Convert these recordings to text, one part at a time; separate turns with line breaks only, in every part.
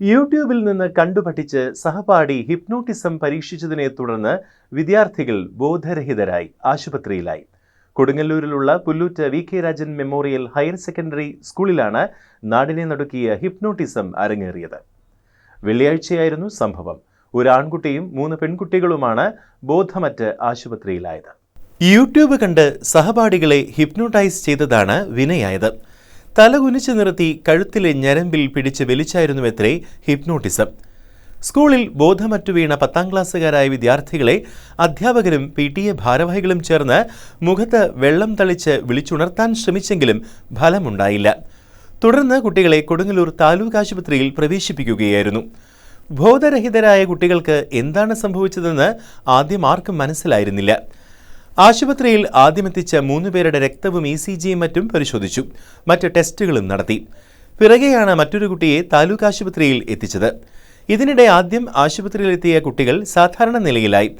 യൂട്യൂബിൽ നിന്ന് കണ്ടുപഠിച്ച് സഹപാഠി ഹിപ്നോട്ടിസം പരീക്ഷിച്ചതിനെ തുടർന്ന് വിദ്യാർത്ഥികൾ ബോധരഹിതരായി ആശുപത്രിയിലായി. കൊടുങ്ങല്ലൂരിലുള്ള Pullut V K Rajan memorial higher secondary സ്കൂളിലാണ് നാടിനെ നടുക്കിയ ഹിപ്നോട്ടിസം അരങ്ങേറിയത്. വെള്ളിയാഴ്ചയായിരുന്നു സംഭവം. ഒരു ആൺകുട്ടിയും മൂന്ന് പെൺകുട്ടികളുമാണ് ബോധമറ്റ് ആശുപത്രിയിലായത്. യൂട്യൂബ് കണ്ട് സഹപാഠികളെ ഹിപ്നോട്ടൈസ് ചെയ്തതാണ് വിനയായത്. തലകുനിച്ചു നിർത്തി കഴുത്തിലെ ഞരമ്പിൽ പിടിച്ച് വലിച്ചായിരുന്നുവത്രേ ഹിപ്നോട്ടിസം. സ്കൂളിൽ ബോധമറ്റു വീണ പത്താം ക്ലാസ്സുകാരായ വിദ്യാർത്ഥികളെ അധ്യാപകരും പി ടി എ ഭാരവാഹികളും ചേർന്ന് മുഖത്ത് വെള്ളം തളിച്ച് വിളിച്ചുണർത്താൻ ശ്രമിച്ചെങ്കിലും ഫലമുണ്ടായില്ല. തുടർന്ന് കുട്ടികളെ കൊടുങ്ങല്ലൂർ താലൂക്ക് ആശുപത്രിയിൽ പ്രവേശിപ്പിക്കുകയായിരുന്നു. ബോധരഹിതരായ കുട്ടികൾക്ക് എന്താണ് സംഭവിച്ചതെന്ന് ആദ്യം ആർക്കും മനസ്സിലായിരുന്നില്ല. ആശുപത്രിയിൽ ആദ്യമെത്തിച്ച മൂന്ന് പേരുടെ രക്തവും ഇ സി ജിയും മറ്റും പരിശോധിച്ചു. മറ്റ് ടെസ്റ്റുകളും നടത്തി. പിറകെയാണ് മറ്റൊരു കുട്ടിയെ താലൂക്ക് ആശുപത്രിയിൽ എത്തിച്ചത്. ഇതിനിടെ ആദ്യം ആശുപത്രിയിലെത്തിയ കുട്ടികൾ സാധാരണ നിലയിലായി.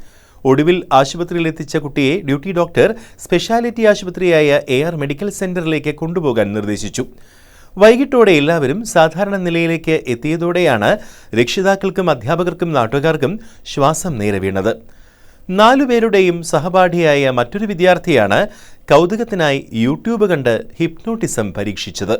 ഒടുവിൽ ആശുപത്രിയിലെത്തിച്ച കുട്ടിയെ ഡ്യൂട്ടി ഡോക്ടർ സ്പെഷ്യാലിറ്റി ആശുപത്രിയായ എ ആർ മെഡിക്കൽ സെന്ററിലേക്ക് കൊണ്ടുപോകാൻ നിർദ്ദേശിച്ചു. വൈകിട്ടോടെ എല്ലാവരും സാധാരണ നിലയിലേക്ക് എത്തിയതോടെയാണ് രക്ഷിതാക്കൾക്കും അധ്യാപകർക്കും നാട്ടുകാർക്കും ശ്വാസം നേരെ വീണത്. നാലുപേരുടെയും സഹപാഠിയായ മറ്റൊരു വിദ്യാർത്ഥിയാണ് കൗതുകത്തിനായി യൂട്യൂബ് കണ്ട് ഹിപ്നോട്ടിസം പരീക്ഷിച്ചത്.